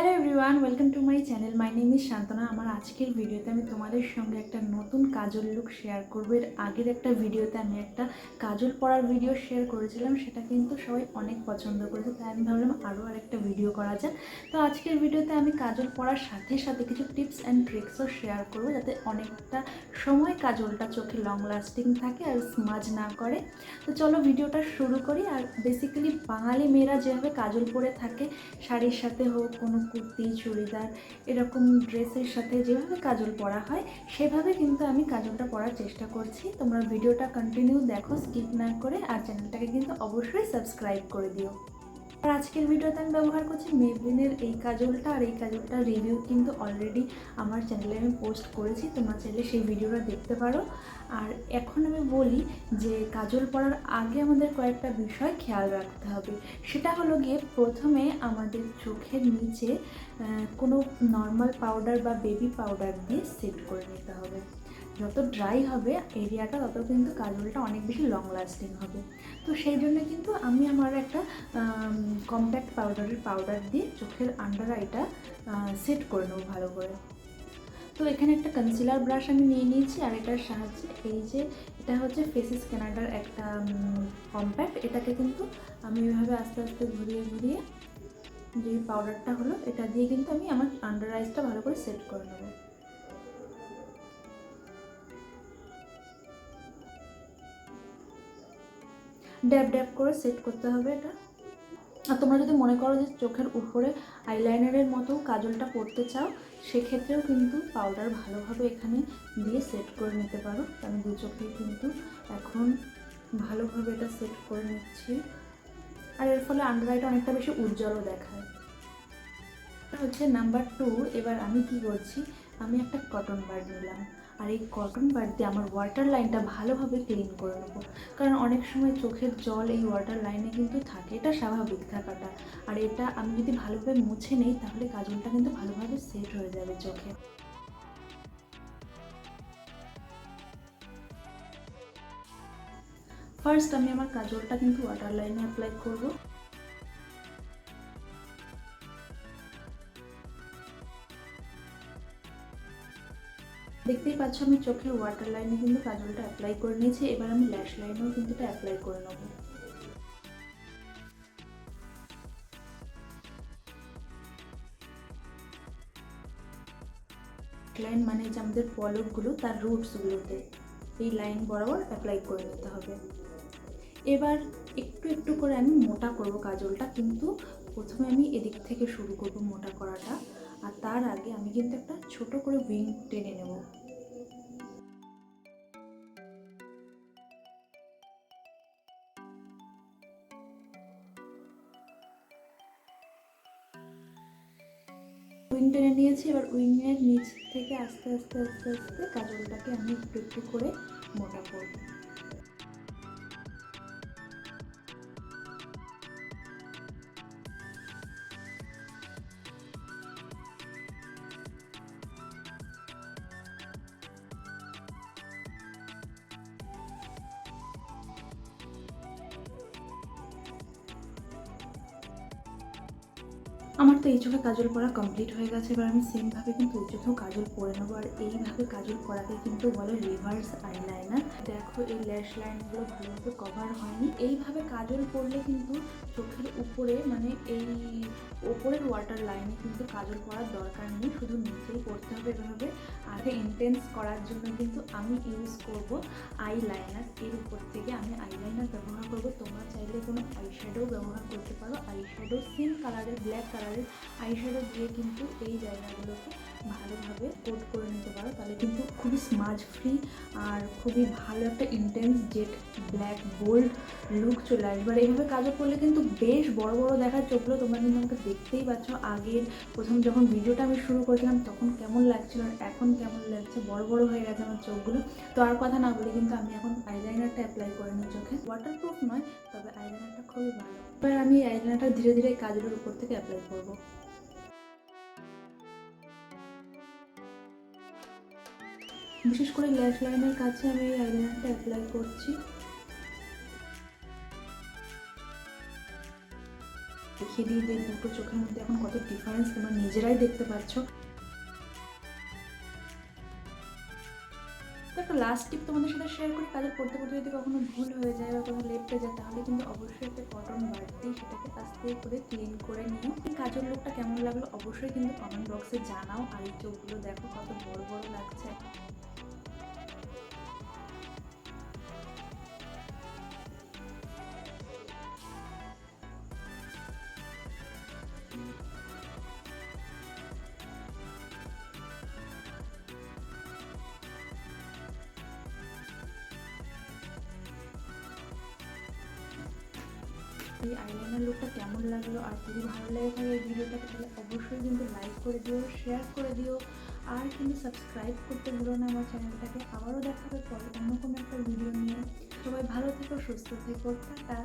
Hello everyone welcome to my channel my name is Shantana আমার আজকের ভিডিওতে আমি তোমাদের সঙ্গে একটা নতুন কাজল লুক শেয়ার করব। এর আগের একটা ভিডিওতে আমি একটা কাজল পরার ভিডিও শেয়ার করেছিলাম, সেটা কিন্তু সবাই অনেক পছন্দ করেছে, তাই আমি ভাবলাম আরও আরেকটা ভিডিও করা যায় তো আজকের ভিডিওতে আমি কাজল পরার সাথে সাথে কিছু টিপস অ্যান্ড ট্রিক্সও শেয়ার করব, যাতে অনেকটা সময় কাজলটা চোখে লং লাস্টিং থাকে আর স্মাজ না করে। তো চলো ভিডিওটা শুরু করি। আর বেসিক্যালি বাঙালি মেয়েরা যেভাবে কাজল পরে থাকে, শাড়ির সাথে হোক, কোনো কুর্তি, চুড়িদার এরকম ড্রেসের সাথে যেভাবে কাজল পরা হয়, সেভাবে কিন্তু আমি কাজলটা পরার চেষ্টা করছি। তোমরা ভিডিওটা কন্টিনিউ দেখো স্কিপ না করে, আর চ্যানেলটাকে কিন্তু অবশ্যই সাবস্ক্রাইব করে দিও। আর আজকের ভিডিওতে আমি ব্যবহার করছি মেবলিনের এই কাজলটা আর এই কাজলটার রিভিউ কিন্তু অলরেডি আমার চ্যানেলে আমি পোস্ট করেছি, তোমরা চাইলে সেই ভিডিওটা দেখতে পারো। আর এখন আমি বলি যে কাজল পরার আগে আমাদের কয়েকটা বিষয় খেয়াল রাখতে হবে। সেটা হলো গিয়ে প্রথমে আমাদের চোখের নিচে কোনো নর্মাল পাউডার বা বেবি পাউডার দিয়ে সেট করে নিতে হবে। যত ড্রাই হবে এরিয়াটা তত কিন্তু কাজলটা অনেক বেশি লং লাস্টিং হবে। তো সেই জন্য কিন্তু আমি আমার একটা কম্প্যাক্ট পাউডারের পাউডার দিয়ে চোখের আন্ডার আইটা সেট করে নেব ভালো করে। তো এখানে একটা কনসিলার ব্রাশ আমি নিয়ে নিয়েছি, আর এটার সাহায্যে এই যে, এটা হচ্ছে ফেসিস কানাডার একটা কম্প্যাক্ট এটাকে কিন্তু আমি এভাবে আস্তে আস্তে ঘুরিয়ে ঘুরিয়ে যে পাউডারটা হলো, এটা দিয়ে কিন্তু আমি আমার আন্ডার আইসটা ভালো করে সেট করে নেব। ড্যাব ড্যাব করে সেট করতে হবে এটা। আর তোমরা যদি মনে করো যে চোখের উপরে আইলাইনারের মতো কাজলটা পরতে চাও, সেক্ষেত্রেও কিন্তু পাউডার ভালোভাবে এখানে দিয়ে সেট করে নিতে পারো। আমি দু চোখে কিন্তু এখন ভালোভাবে এটা সেট করে নিচ্ছি। আর এর ফলে আন্ডার আইটা অনেকটা বেশি উজ্জ্বলও দেখায়। হচ্ছে নাম্বার টু এবার আমি কি করছি? আমি একটা কটন বার্ড নিলাম। আর এই কটন বার্ড দিয়ে আমার ওয়াটার লাইনটা ভালোভাবে ক্লিন করে নেব। কারণ অনেক সময় চোখের জল এই ওয়াটার লাইনে কিন্তু থাকে, এটা স্বাভাবিক থাকাটা। আর এটা আমি যদি ভালোভাবে মুছে নেই, তাহলে কাজলটা কিন্তু ভালোভাবে সেট হয়ে যাবে চোখে। ফার্স্ট আমি আমার কাজলটা কিন্তু ওয়াটার লাইনে অ্যাপ্লাই করব। দেখতেই পাচ্ছ আমি চোখের ওয়াটার লাইনে কিন্তু কাজলটা অ্যাপ্লাই করে নিয়েছি, এবার আমি ল্যাশ লাইনেও কিন্তু এটা অ্যাপ্লাই করে নেব। লাইন মানে যে আমাদের পলকগুলো তার রুটসগুলোতে এই লাইন বরাবর অ্যাপ্লাই করে নিতে হবে। এবার একটু একটু করে আমি মোটা করব কাজলটা, কিন্তু প্রথমে আমি এদিক থেকে শুরু করব মোটা করাটা। আর তার আগে আমি কিন্তু একটা ছোট করে উইং টেনে নেব। উইং টেনে নিয়েছি, এবার উইংয়ের নিচ থেকে আস্তে আস্তে আস্তে আস্তে কাজলটাকে আমি একটু একটু করে মোটা করব। আমার তো এই চোখে কাজল পরা কমপ্লিট হয়ে গেছে, এবার আমি সেমভাবে কিন্তু এই চোখেও কাজল পরে নেব। আর এইভাবে কাজল পরাকে কিন্তু বলে রিভার্স আইলাইনার দেখো এই ল্যাশ লাইনগুলো ভালোভাবে কভার হয়নি। এইভাবে কাজল পরলে কিন্তু চোখের উপরে মানে এই ওপরের ওয়াটার লাইনে কিন্তু কাজল পরার দরকার নেই। শুধু নিচেই পরতে হবে এভাবে। আর ইন্টেন্স করার জন্য কিন্তু আমি ইউজ করব আই লাইনার এর উপর থেকে আমি আইলাইনার ব্যবহার করব। তোমরা চাইলে কোনো আই আইশ্যাডো ব্যবহার করতে পারো। আই আইশ্যাডো সেম কালারের ব্ল্যাক কালারের আইশ্যাডো দিয়ে কিন্তু এই জায়গাগুলোকে ভালোভাবে কোট করে নিতে পারো, তাহলে কিন্তু খুবই স্মাজ ফ্রি আর খুবই ভালো একটা intense jet black bold look চলে আসবে। আর এইভাবে কাজও করলে কিন্তু বেশ বড় বড় দেখার চোখগুলো তোমরা কিন্তু আমাকে দেখতেই পাচ্ছ। আগের প্রথম যখন ভিডিওটা আমি শুরু করেছিলাম, তখন কেমন লাগছিল আর এখন কেমন লাগছে, বড় বড় হয়ে গেছে আমার চোখগুলো। তো আর কথা না বলে কিন্তু আমি এখন আইলাইনারটা অ্যাপ্লাই করে নিই চোখে। ওয়াটারপ্রুফ নয়, তবে আইলাইনারটা খুবই ভালো। এবার আমি আইলাইনারটা ধীরে ধীরে কাজলের উপর থেকে অ্যাপ্লাই করব। বিশেষ করে ল্যাশ লাইনের কাছে আমি এই আইলাইনারটা অ্যাপ্লাই করছি। দেখিয়ে দিই যে দুটো চোখের মধ্যে এখন কত ডিফারেন্স তোমরা নিজেরাই দেখতে পাচ্ছ একটা লাস্ট টিপ তোমাদের সাথে শেয়ার করি কাজল পড়তে পড়তে যদি কখনো ভুল হয়ে যায় বা কোনো লেপটে যায়, তাহলে কিন্তু অবশ্যই একটা কটন বাড়তি সেটাকে আস্তে করে ক্লিন করে নিও। এই কাজল লুকটা কেমন লাগল অবশ্যই কিন্তু কমেন্ট বক্সে জানাও, আর এই চোখগুলো দেখো কত বড় বড় লাগছে। এই আইলাইনার লুকটা কেমন লাগল আর যদি ভালো লাগে থাকে এই ভিডিওটাকে তাহলে অবশ্যই কিন্তু লাইক করে দিও শেয়ার করে দিও। আর কিন্তু সাবস্ক্রাইব করতে ভুলো না আমার চ্যানেলটাকে আবারও দেখা হবে পরে অন্য কোনো একটা ভিডিও নিয়ে। সবাই ভালো থেকো, সুস্থ থেকো। টাটা।